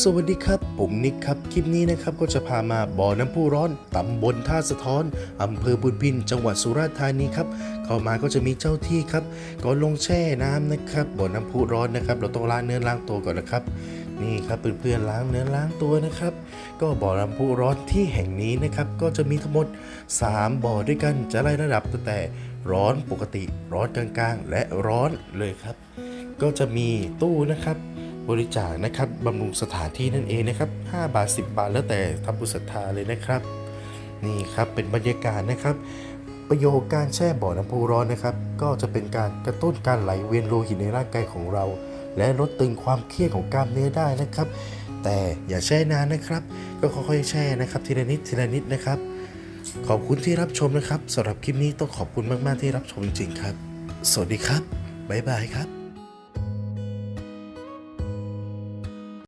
สวัสดีครับ ผมนิกครับ คลิปนี้นะครับก็จะพามาบ่อน้ำพุร้อนตำบลท่าสะท้อนอำเภอบุญพิน จังหวัดสุราษฎร์ธานีครับ เข้ามาก็จะมีเจ้าที่ครับก่อนลงแช่น้ำนะครับบ่อน้ำพุร้อนนะครับ เราต้องล้างเนื้อล้างตัวก่อนนะครับ นี่ครับเพื่อนๆล้างเนื้อล้างตัวนะครับ ก็บ่อน้ำพุร้อนที่แห่งนี้นะครับก็จะมีทั้งหมด 3 บ่อด้วยกันจะไล่ระดับตั้งแต่ร้อนปกติ ร้อนกลางๆ และร้อนเลยครับ ก็จะมีตู้นะครับ บริจาคนะครับบำรุงสถานที่นั่นเองนะครับ 5 บาท 10 บาทแล้วแต่ทำบุญศรัทธาเลยนะครับ นี่ครับเป็นบรรยากาศนะครับ ประโยชน์การแช่บ่อน้ำพุร้อนนะครับ ก็จะเป็นการกระตุ้นการไหลเวียนโลหิตในร่างกายของเรา และลดตึงความเครียดของกล้ามเนื้อได้นะครับ แต่อย่าแช่นานนะครับ ก็ค่อยๆแช่นะครับ ทีละนิดทีละนิดนะครับ ขอบคุณที่รับชมนะครับสำหรับคลิปนี้ต้องขอบคุณมากๆที่รับชมจริงๆครับ สวัสดีครับบ๊ายบายครับ